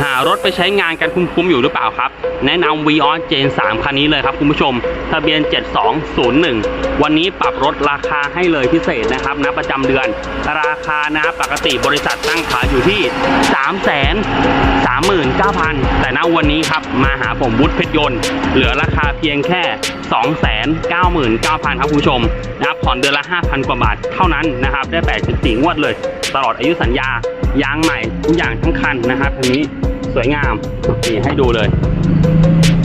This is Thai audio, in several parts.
หารถไปใช้งานกันคุ้มๆอยู่หรือเปล่าครับ แนะนำ v ีออสเจน3คันนี้เลยครับคุณผู้ชม ทะเบียน 7201 วันนี้ปรับลดราคาให้เลยพิเศษนะครับณประจำเดือน ราคานะปกติบริษัทตั้งขายอยู่ที่3 0 0 0 0 39,000 แต่ณวันนี้ครับ มาหาผมวุฒิเพชรยนต์ เหลือราคาเพียงแค่ 299,000 ครับคุณผู้ชมนะครับผ่อนเดือนละ 5,000 กว่าบาทเท่านั้นนะครับได้ 84 งวดเลย ตลอดอายุสัญญา ยางใหม่ทุกอย่างทั้งคันนะครับคันนี้สวยงามนี่ให้ดูเลย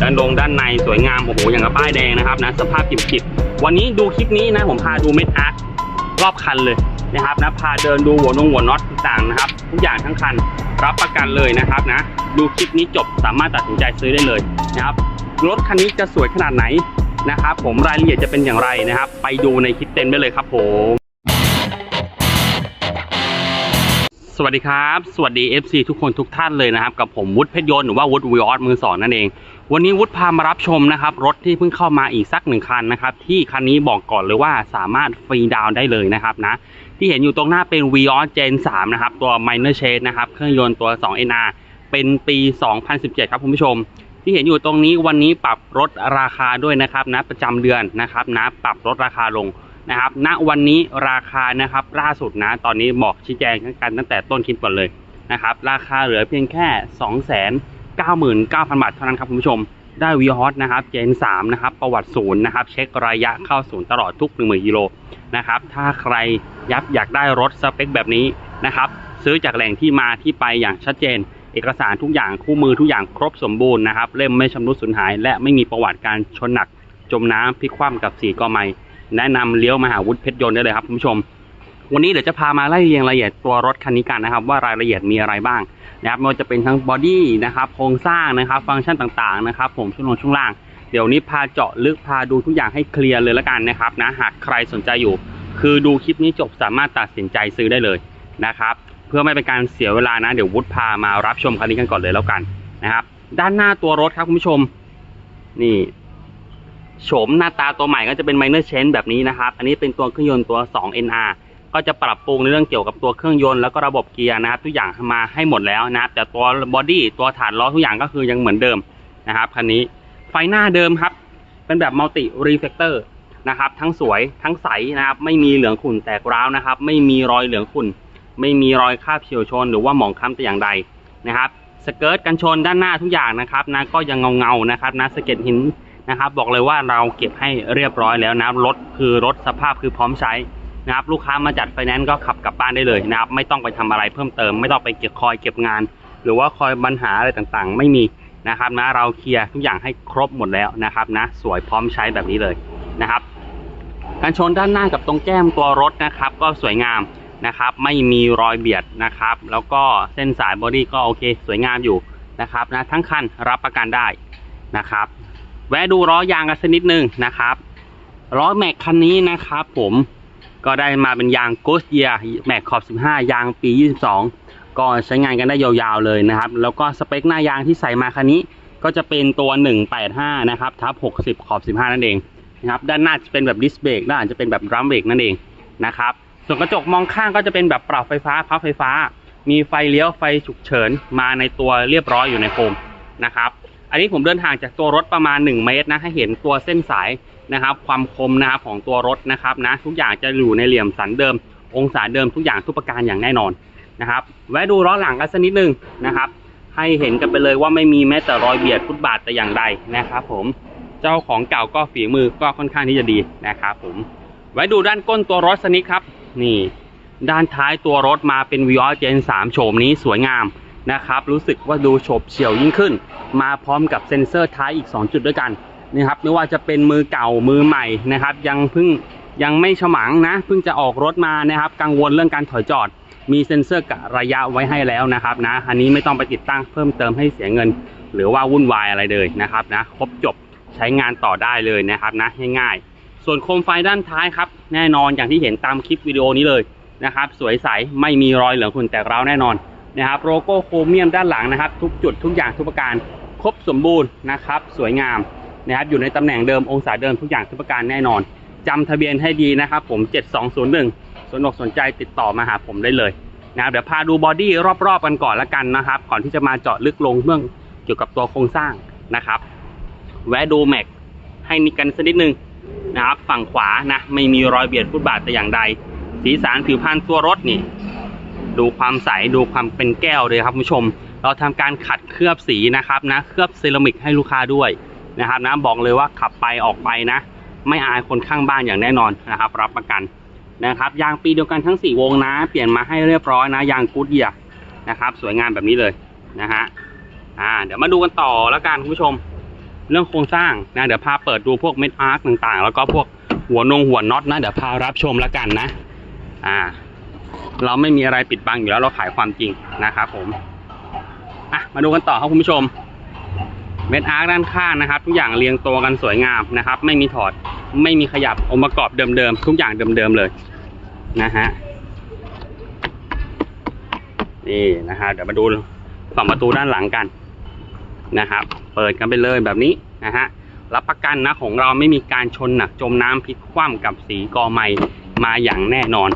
ด้านดงด้านในสวยงามโอ้โหอย่างกับป้ายแดงนะครับนะสภาพกิบๆวันนี้ดูคลิปนี้นะผมพาดูเม็ดอาร์ครอบคันเลยนะครับนะพาเดินดูหัวนงหัวน็อตต่างๆนะครับ ทุกอย่างทั้งคันรับประกันเลยนะครับนะ ดูคลิปนี้จบสามารถตัดสินใจซื้อได้เลยนะครับรถคันนี้จะสวยขนาดไหนนะครับผมรายละเอียดจะเป็นอย่างไรนะครับ ไปดูในคลิปเต็มได้เลยครับผม สวัสดีครับ สวัสดี FC ทุกคนทุกท่านเลยนะครับ กับผมวุฒิเพชรยนต์หรือว่าวุฒิวิออสมือสองนั่นเอง วันนี้วุฒิพามารับชมนะครับ รถที่เพิ่งเข้ามาอีกสักหนึ่งคันนะครับ ที่คันนี้บอกก่อนเลยว่าสามารถฟรีดาวน์ได้เลยนะครับนะ ที่เห็นอยู่ตรงหน้าเป็น v ีออสเจน3นะครับ ตัว Minor Change นะครับ เครื่องยนต์ตัว 2NR เป็นปี 2017 ครับคุณผู้ชม ที่เห็นอยู่ตรงนี้วันนี้ปรับลดราคาด้วยนะครับนะประจำเดือนนะครับนะปรับลดราคาลง นะครับณวันนี้ราคานะครับล่าสุดนะตอนนี้บอกชี้แจงกันตั้งแต่ต้นคลิปก่อนเลยนะครับราคาเหลือเพียงแค่ 2 9 9 0 0 0 บาทเท่านั้นครับคุณผู้ชมได้วีฮอตนะครับเจน3นะครับประวัติศูนย์นะครับเช็คระยะเข้าศูนย์ตลอดทุก 1 0,000กิโลนะครับถ้าใครยับอยากได้รถสเปคแบบนี้นะครับซื้อจากแหล่งที่มาที่ไปอย่างชัดเจน เอกสารทุกอย่างคู่มือทุกอย่างครบสมบูรณ์นะครับเล่มไม่ชำรุดสูญหาย และไม่มีประวัติการชนหนัก จมน้ำพลิกคว่ำกับสีกอไม้ แนะนำเลี้ยวมหาวุฒิเพชรยนต์ได้เลยครับคุณผู้ชม วันนี้เดี๋ยวจะพามาไล่เรียงรายละเอียดตัวรถคันนี้กันนะครับ ว่ารายละเอียดมีอะไรบ้างนะครับไม่ว่าจะเป็นทั้งบอดี้นะครับโครงสร้างนะครับ ฟังก์ชันต่างๆนะครับผมช่วงลงช่วงล่างเดี๋ยวนี้พาเจาะลึกพาดูทุกอย่างให้เคลียร์เลยละกันนะครับนะหากใครสนใจอยู่ คือดูคลิปนี้จบสามารถตัดสินใจซื้อได้เลยนะครับ เพื่อไม่เป็นการเสียเวลานะ เดี๋ยววุฒิพามารับชมคันนี้กันก่อนเลยแล้วกันนะครับ ด้านหน้าตัวรถครับคุณผู้ชม นี่ โฉมหน้าตาตัวใหม่ก็จะเป็น minor change แบบนี้นะครับ อันนี้เป็นตัวเครื่องยนต์ตัว 2 NR ก็จะปรับปรุงในเรื่องเกี่ยวกับตัวเครื่องยนต์แล้วก็ระบบเกียร์นะครับทุกอย่างมาให้หมดแล้วนะครับแต่ตัวบอดี้ตัวฐานล้อทุกอย่างก็คือยังเหมือนเดิมนะครับคันนี้ไฟหน้าเดิมครับ เป็นแบบมัลติรีเฟกเตอร์นะครับทั้งสวยทั้งใสนะครับไม่มีเหลืองขุ่นแตกร้าวนะครับ ไม่มีรอยเหลืองขุ่น ไม่มีรอยคราบเฉียวชน หรือว่าหมองคล้ำแต่อย่างใดนะครับสเกิร์ตกันชนด้านหน้าทุกอย่างนะครับนะก็ยังเงาๆนะครับนะสเก็ดหิน นะครับ บอกเลยว่าเราเก็บให้เรียบร้อยแล้วนะครับรถคือรถสภาพคือพร้อมใช้นะครับ ลูกค้ามาจัดไฟแนนซ์ก็ขับกลับบ้านได้เลยนะครับ ไม่ต้องไปทำอะไรเพิ่มเติม ไม่ต้องไปเก็บคอยเก็บงาน หรือว่าคอยปัญหาอะไรต่างๆ ไม่มีนะครับนะเราเคลียร์ทุกอย่างให้ครบหมดแล้วนะครับนะสวยพร้อมใช้แบบนี้เลยนะครับการชนด้านหน้ากับตรงแก้มตัวรถนะครับ ก็สวยงามนะครับ ไม่มีรอยเบียดนะครับ แล้วก็เส้นสายบอดี้ก็โอเค สวยงามอยู่นะครับนะทั้งคันรับประกันได้นะครับ แวะดูล้อยางกันสักนิดนึงนะครับล้อแม็กคันนี้นะครับผมก็ได้มาเป็นยาง Ghost Year แม็กขอบ 15 ยางปี 22 ก็ใช้งานกันได้ยาวๆเลยนะครับ แล้วก็สเปคหน้ายางที่ใส่มาคันนี้ก็จะเป็นตัว 185 นะครับทับ 60 ขอบ 15 นั่นเองนะครับด้านหน้าจะเป็นแบบดิสเบรกด้านหลังจะเป็นแบบดรัมเบรกนั่นเองนะครับส่วนกระจกมองข้างก็จะเป็นแบบปรับไฟฟ้าพับไฟฟ้า มีไฟเลี้ยวไฟฉุกเฉินมาในตัวเรียบร้อยอยู่ในโฟมนะครับ อันนี้ผมเดินทางจากตัวรถประมาณ 1 เมตรนะให้เห็นตัวเส้นสายนะครับ ความคมนะครับของตัวรถนะครับนะทุกอย่างจะอยู่ในเหลี่ยมสันเดิม องศาเดิมทุกอย่างทุกประการอย่างแน่นอนนะครับแวะดูล้อหลังกันสักนิดนึงนะครับ ให้เห็นกันไปเลยว่าไม่มีแม้แต่รอยเบียดฟุตบาทแต่อย่างใดนะครับ ผมเจ้าของเก่าก็ฝีมือก็ค่อนข้างที่จะดีนะครับผมไว้ดูด้านก้นตัวรถสักนิดครับ นี่ ด้านท้ายตัวรถมาเป็นวิออเจน3โฉมนี้สวยงาม นะครับ รู้สึกว่าดูโฉบเฉี่ยวยิ่งขึ้น มาพร้อมกับเซ็นเซอร์ท้ายอีก 2 จุดด้วยกันนะครับไม่ว่าจะเป็นมือเก่ามือใหม่นะครับ ยังเพิ่งยังไม่ฉมังนะเพิ่งจะออกรถมานะครับ กังวลเรื่องการถอยจอด มีเซ็นเซอร์กะระยะไว้ให้แล้วนะครับนะอันนี้ไม่ต้องไปติดตั้งเพิ่มเติมให้เสียเงิน หรือว่าวุ่นวายอะไรเลยนะครับนะครบจบใช้งานต่อได้เลยนะครับนะง่ายๆ ส่วนโคมไฟด้านท้ายครับ แน่นอนอย่างที่เห็นตามคลิปวิดีโอนี้เลยนะครับ สวยใสไม่มีรอยเหลืองขุ่นแตกร้าวแน่นอน นะครับโลโก้โครเมียมด้านหลังนะครับ ทุกจุดทุกอย่างทุกประการครบสมบูรณ์นะครับ สวยงามนะครับอยู่ในตำแหน่งเดิมองศาเดิมทุกอย่างทุกประการแน่นอนจำทะเบียนให้ดีนะครับ ผม 7201 สนอกสนใจติดต่อมาหาผมได้เลยนะครับเดี๋ยวพาดูบอดี้รอบๆกันก่อนละกันนะครับ ก่อนที่จะมาเจาะลึกลงเรื่องเกี่ยวกับตัวโครงสร้างนะครับ แวะดูแม็กให้นิดกันสักนิดนึงนะครับ ฝั่งขวานะไม่มีรอยเบียดฟุตบาทแต่อย่างใด สีสันผิวพรรณตัวรถนี่ ดูความใสดูความเป็นแก้วเลยครับคุณผู้ชม เราทำการขัดเคลือบสีนะครับนะเคลือบเซรามิกให้ลูกค้าด้วยนะครับนะบอกเลยว่าขับไปออกไปนะ ไม่อายคนข้างบ้านอย่างแน่นอนนะครับ รับประกันนะครับยางปีเดียวกันทั้ง 4 วงนะ เปลี่ยนมาให้เรียบร้อยนะยางกูดเยียนะครับสวยงามแบบนี้เลยนะฮะอ่าเดี๋ยวมาดูกันต่อแล้วกันคุณผู้ชม เรื่องโครงสร้างนะเดี๋ยวพาเปิดดูพวกเม็ดอาร์คต่างๆ แล้วก็พวกหัวนงหัวน็อตนะเดี๋ยวพารับชมแล้วกันนะ อ่า เราไม่มีอะไรปิดบังอยู่แล้วเราขายความจริงนะครับผมอะมาดูกันต่อครับคุณผู้ชมเม็ดอาร์คด้านข้างนะครับ ทุกอย่างเรียงตัวกันสวยงามนะครับ ไม่มีถอดไม่มีขยับองค์ประกอบเดิมๆทุกอย่างเดิมๆเลยนะฮะนี่นะฮะเดี๋ยวมาดูฝั่งประตูด้านหลังกันนะครับ เปิดกันไปเลยแบบนี้นะฮะรับประกันนะของเราไม่มีการชนหนักจมน้ำพลิกคว่ำกับสีกอไม้มาอย่างแน่นอน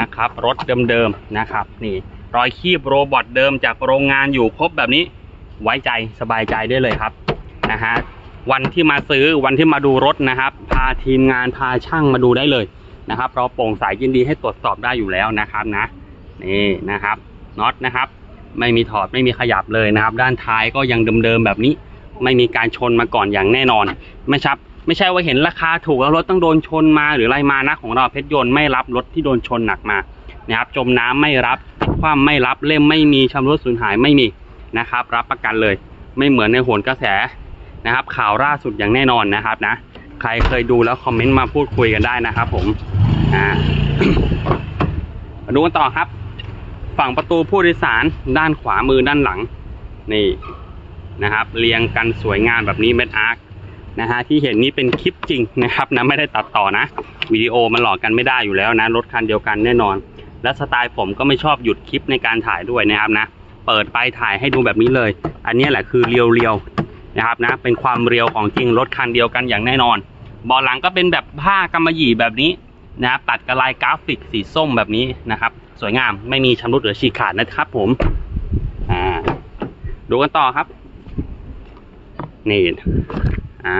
นะครับ รถเดิมๆนะครับ นี่รอยคีบโรบอทเดิมจากโรงงานอยู่ครบแบบนี้ ไว้ใจสบายใจได้เลยครับนะฮะวันที่มาซื้อวันที่มาดูรถนะครับ พาทีมงานพาช่างมาดูได้เลยนะครับเราโปร่งใสยินดีให้ตรวจสอบได้อยู่แล้วนะครับนะนี่นะครับน็อตนะครับ ไม่มีถอดไม่มีขยับเลยนะครับ ด้านท้ายก็ยังเดิมๆแบบนี้ ไม่มีการชนมาก่อนอย่างแน่นอนไม่ชับ ไม่ใช่ว่าเห็นราคาถูกแล้วรถต้องโดนชนมา หรืออะไรมานะของเราเพชรยนต์ไม่รับรถที่โดนชนหนักมานะครับจมน้ำไม่รับความไม่รับเล่มไม่มีชำรุดสูญหายไม่มีนะครับ รับประกันเลย ไม่เหมือนในโหนกระแสนะครับ ข่าวล่าสุดอย่างแน่นอนนะครับนะใครเคยดูแล้วคอมเมนต์มาพูดคุยกันได้นะครับผมอ่ามาดูกันต่อครับ ฝั่งประตูผู้โดยสารด้านขวามือด้านหลัง นี่นะครับ เรียงกันสวยงามแบบนี้เม็ดอาร์ค นะฮะที่เห็นนี้เป็นคลิปจริงนะครับนะไม่ได้ตัดต่อนะวิดีโอมันหลอกกันไม่ได้อยู่แล้วนะรถคันเดียวกันแน่นอน และสไตล์ผมก็ไม่ชอบหยุดคลิปในการถ่ายด้วยนะครับนะเปิดไปถ่ายให้ดูแบบนี้เลย อันนี้แหละคือเรียวเรียวๆนะครับนะเป็นความเรียวของจริงรถคันเดียวกันอย่างแน่นอนเบาหลังก็เป็นแบบผ้ากำมะหยี่แบบนี้นะครับตัดกระลายกราฟิกสีส้มแบบนี้นะครับ สวยงามไม่มีชำรุดหรือฉีกขาดนะครับผมอ่าดูกันต่อครับนี่ อ่า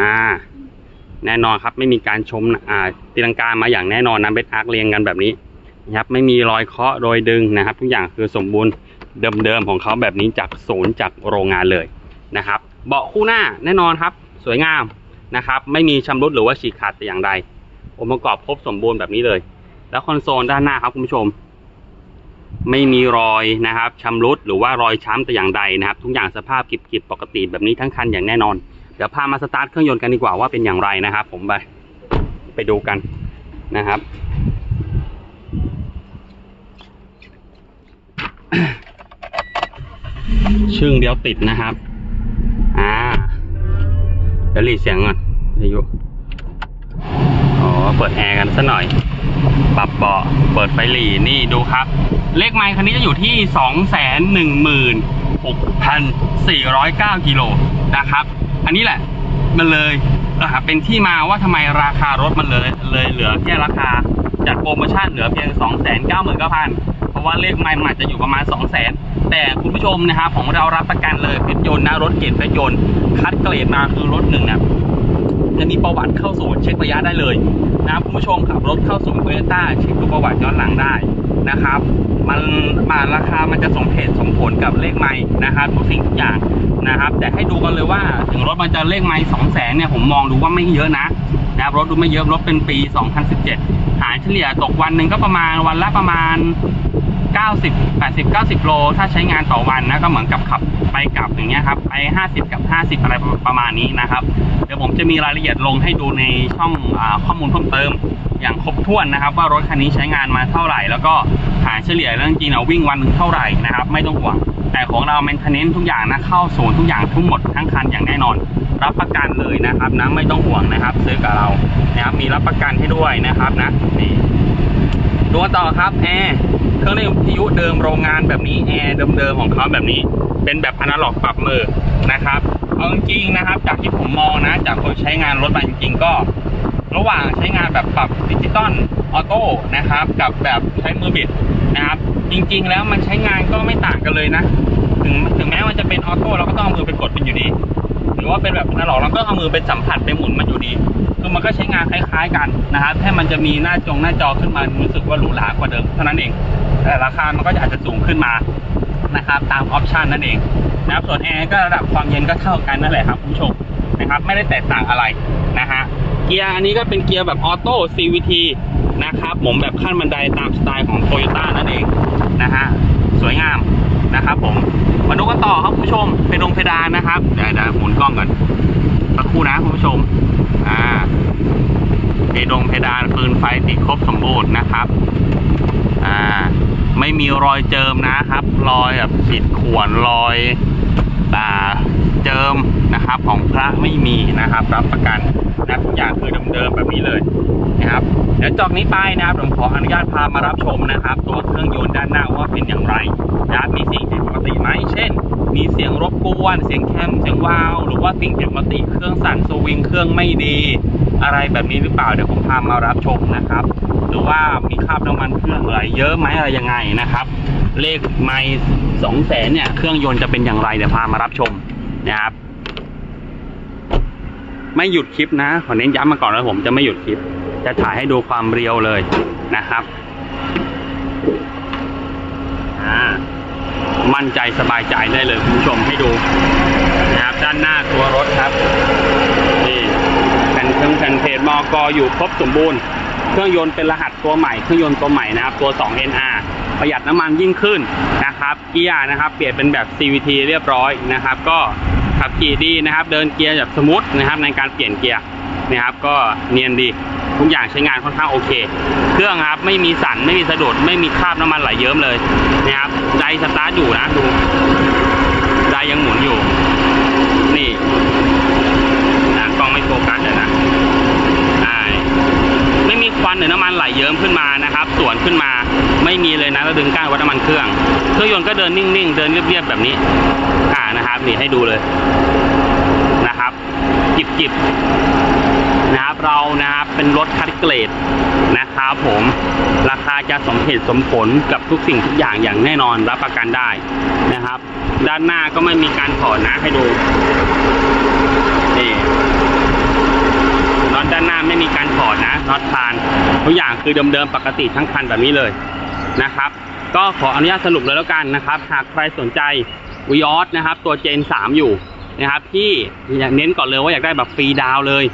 แน่นอนครับไม่มีการชมอ่าตีลังกามาอย่างแน่นอนนะเบสอาร์คเรียงกันแบบนี้นะครับไม่มีรอยเคาะรอยดึงนะครับ ทุกอย่างคือสมบูรณ์เดิมๆของเขาแบบนี้จากศูนย์จากโรงงานเลยนะครับ เบาะคู่หน้าแน่นอนครับ สวยงามนะครับ ไม่มีชำรุดหรือว่าฉีกขาดแต่อย่างใดองค์ประกอบครบสมบูรณ์แบบนี้เลย แล้วคอนโซลด้านหน้าครับคุณผู้ชม ไม่มีรอยนะครับชำรุดหรือว่ารอยช้ำแต่อย่างใดนะครับ ทุกอย่างสภาพกิบๆปกติแบบนี้ทั้งคันอย่างแน่นอน เดี๋ยวพามาสตาร์ทเครื่องยนต์กันดีกว่าว่าเป็นอย่างไรนะครับ ผมไปไปดูกันนะครับ ชึ่งเดียวติดนะครับ อ่าเดี๋ยวหลีเสียงก่อนอายุอ๋อเปิดแอร์กันซะหน่อย ปรับเบาะเปิดไฟหลีนี่ดูครับ เลขไมค์คันนี้จะอยู่ที่สองแสนหนึ่งหมื่นหกพันสี่ร้อยเก้ากิโลนะครับ อันนี้แหละมันเลยนะครับเป็นที่มาว่าทำไมราคารถมันเลยเลยเหลือแค่ราคาจัดโปรโมชั่นเหลือเพียง 2 9 9 0 0 0 เพราะว่าเลขไม่มันอาจะอยู่ประมาณ 2 0 0 0 0 0 แต่คุณผู้ชมนะครับของเรารับประกันเลยเพชรยนต์นะรถเกียรติเพชรยนต์คัดเกรดมาคือรถหนึ่งนะ จะมีประวัติเข้าศูนย์เช็คระยะได้เลยนะครับคุณผู้ชมขับรถเข้าศูนย์โตโยต้าเช็คดูประวัติย้อนหลังได้นะครับ มันมาราคามันจะสมเหตุสมผลกับเลขไม้นะครับทุกสิ่งทุกอย่างนะครับ แต่ให้ดูกันเลยว่าถึงรถมันจะเลขไม้สองแสนเนี่ยผมมองดูว่าไม่เยอะนะนะครับรถดูไม่เยอะรถเป็นปี 2017 หารเฉลี่ยตกวันหนึ่งก็ประมาณวันละประมาณ 90 80 90 โล ถ้าใช้งานต่อวันนะก็เหมือนกับขับไปกลับอย่างเงี้ยครับไป 50 กับ 50 อะไรประมาณนี้นะครับ เดี๋ยวผมจะมีรายละเอียดลงให้ดูในช่องอข้อมูลเพิ่มเติม อย่างครบถ้วนนะครับ ว่ารถคันนี้ใช้งานมาเท่าไหร่ แล้วก็หารเฉลี่ยเรื่องจริงเอาวิ่งวันหนึ่งเท่าไหร่นะครับไม่ต้องห่วงแต่ของเราเมนเทนเนนทุกอย่างนะเข้าศูนย์ทุกอย่างทั้งหมดทั้งคันอย่างแน่นอน รับประกันเลยนะครับนะไม่ต้องห่วงนะครับซื้อกับเรานะครับมีรับประกันให้ด้วยนะครับนะนี่ ดูกันต่อครับแอร์เครื่องเล่นวิทยุเดิมโรงงานแบบนี้แอร์เดิมๆของเขาแบบนี้ เป็นแบบอนาล็อกปรับมือนะครับเอาจริงนะครับ จากที่ผมมองนะ จากคนใช้งานรถมาจริงๆก็ ระหว่างใช้งานแบบปรับดิจิตอลออโต้นะครับ กับแบบใช้มือบิดนะครับ จริง ๆ แล้วมันใช้งานก็ไม่ต่างกันเลยนะ ถึงถึงแม้มันจะเป็นออโต้เราก็ต้องเอามือไปกดเป็นอยู่ดี หรือว่าเป็นแบบอนาล็อกเราก็เอามือไปสัมผัสไปหมุนมันอยู่ดี คือมันก็ใช้งานคล้ายๆกันนะครับแค่มันจะมีหน้าจงหน้าจอขึ้นมารู้สึกว่าหรูหรากว่าเดิมเท่านั้นเอง แต่ราคามันก็อาจจะสูงขึ้นมานะครับตามออปชันนั่นเองนะครับส่วนแอร์ก็ระดับความเย็นก็เท่ากันนั่นแหละครับคุณผู้ชมนะครับไม่ได้แตกต่างอะไรนะฮะเกียร์อันนี้ก็เป็นเกียร์แบบออโต้ CVT นะครับผมแบบขั้นบันไดตามสไตล์ของโตโยต้านั่นเองนะฮะสวยงามนะครับผมมาดูกันต่อครับคุณผู้ชมเพดงเพดานนะครับเดี๋ยวเดี๋ยวหมุนกล้องก่อนสักครู่นะคุณผู้ชม อ่าเพดงเพดานปืนไฟติดครบสมบูรณ์นะครับ อ่า ไม่มีรอยเจิมนะครับ รอยแบบขีดข่วนรอยอ่าเจิมนะครับ ของพระไม่มีนะครับ รับประกันนะทุกอย่างคือเดิมๆแบบนี้เลย นะครับ เดี๋ยวจอกนี้ไปนะครับผมขออนุญาตพามารับชมนะครับ ตัวเครื่องยนต์ด้านหน้าว่าเป็นอย่างไรนะครับมีสิ่งผิดปกติไหมเช่น มีเสียงรบกวน เสียงแคมเสียงวาวหรือว่าสิ่งผิดปกติเครื่องสั่นสวิงเครื่องไม่ดี อะไรแบบนี้หรือเปล่าเดี๋ยวผมพามารับชมนะครับหรือว่ามีคราบน้ำมันเครื่องไหลเยอะไหมอะไรยังไงนะครับ เลขไม่สองแสนเนี่ยเครื่องยนต์จะเป็นอย่างไรเดี๋ยวพามารับชมนะครับไม่หยุดคลิปนะขอเน้นย้ำมาก่อนว่าผมจะไม่หยุดคลิป จะถ่ายให้ดูความเรียวเลยนะครับอ่ามั่นใจสบายใจได้เลยคุณผู้ชมให้ดูนะครับด้านหน้าตัวรถครับนี่แผ่นเครื่องแผ่นเพจมอกอยู่ครบสมบูรณ์ เครื่องยนต์เป็นรหัสตัวใหม่เครื่องยนต์ตัวใหม่นะครับ ตัว 2NR ประหยัดน้ำมันยิ่งขึ้นนะครับเกียร์นะครับ เปลี่ยนเป็นแบบ CVT เรียบร้อยนะครับ ก็ขับขี่ดีนะครับ เดินเกียร์แบบสมูทนะครับในการเปลี่ยนเกียร์นะครับ ก็เนียนดี ทุกอย่างใช้งานค่อนข้างโอเค เครื่องครับไม่มีสั่นไม่มีสะดุดไม่มีคราบน้ำมันไหลเยิ้มเลยนะครับไดสตาร์ทอยู่นะดูไดยังหมุนอยู่ นี่นะกล้องไม่โฟกัสเลยนะไม่มีควันหรือน้ำมันไหลเยิ้มขึ้นมานะครับ สวนขึ้นมาไม่มีเลยนะเราดึงก้านวัดน้ำมันเครื่อง เครื่องยนต์ก็เดินนิ่งๆ เดินเรียบๆแบบนี้ อ่านะครับ นี่ให้ดูเลยนะครับ จิบๆ นะครับเรานะครับเป็นรถคัดเกรดนะครับผมราคาจะสมเหตุสมผลกับทุกสิ่งทุกอย่างอย่างแน่นอนรับประกันได้นะครับ ด้านหน้าก็ไม่มีการถอดนะให้ดูนี่น็อตด้านหน้าไม่มีการถอดนะน็อตพานทุกอย่างคือเดิมๆปกติทั้งคันแบบนี้เลยนะครับ ก็ขออนุญาตสรุปเลยแล้วกันนะครับ หากใครสนใจวีออสนะครับ ตัวเจน 3 อยู่นะครับที่อยากเน้นก่อนเลยว่าอยากได้แบบฟรีดาวเลย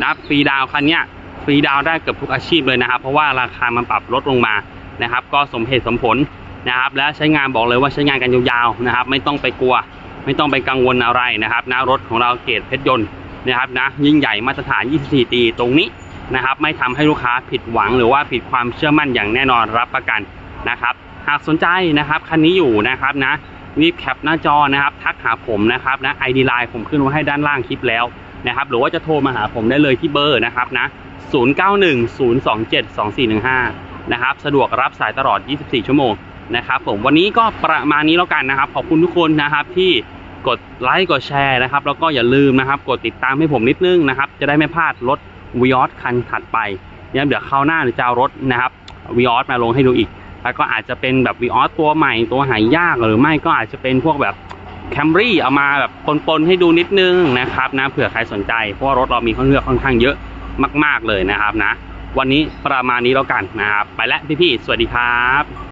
นะครับฟรีดาวคันนี้ฟรีดาวได้เกือบทุกอาชีพเลยนะครับ เพราะว่าราคามันปรับลดลงมานะครับ ก็สมเหตุสมผลนะครับ และใช้งานบอกเลยว่าใช้งานกันยาวๆนะครับ ไม่ต้องไปกลัว ไม่ต้องไปกังวลอะไรนะครับนะรถของเราเกรดเพชรยนต์นะครับนะยิ่งใหญ่มาตรฐาน 24ปีตรงนี้นะครับ ไม่ทำให้ลูกค้าผิดหวังหรือว่าผิดความเชื่อมั่นอย่างแน่นอนรับประกันนะครับ หากสนใจนะครับคันนี้อยู่นะครับนะรีบแคปหน้าจอนะครับ ทักหาผมนะครับนะ ID Line ผมขึ้นไว้ให้ด้านล่างคลิปแล้ว นะครับหรือว่าจะโทรมาหาผมได้เลยที่เบอร์นะครับนะ 0910272415 นะครับสะดวกรับสายตลอด 24 ชั่วโมงนะครับผมวันนี้ก็ประมาณนี้แล้วกันนะครับ ขอบคุณทุกคนนะครับที่กดไลค์กดแชร์นะครับ แล้วก็อย่าลืมนะครับ กดติดตามให้ผมนิดนึงนะครับ จะได้ไม่พลาดรถวีออสคันถัดไปเนี่ยเดี๋ยวคราวหน้าจะเอารถนะครับวีออสมาลงให้ดูอีก แล้วก็อาจจะเป็นแบบวีออสตัวใหม่ตัวหายากหรือไม่ก็อาจจะเป็นพวกแบบ แคมรี่เอามาแบบปนๆให้ดูนิดนึงนะครับนะเผื่อใครสนใจ เพราะว่ารถเรามีข้อเลือกค่อนข้างเยอะมาก ๆเลยนะครับนะ วันนี้ประมาณนี้แล้วกันนะครับ ไปแล้วพี่ๆสวัสดีครับ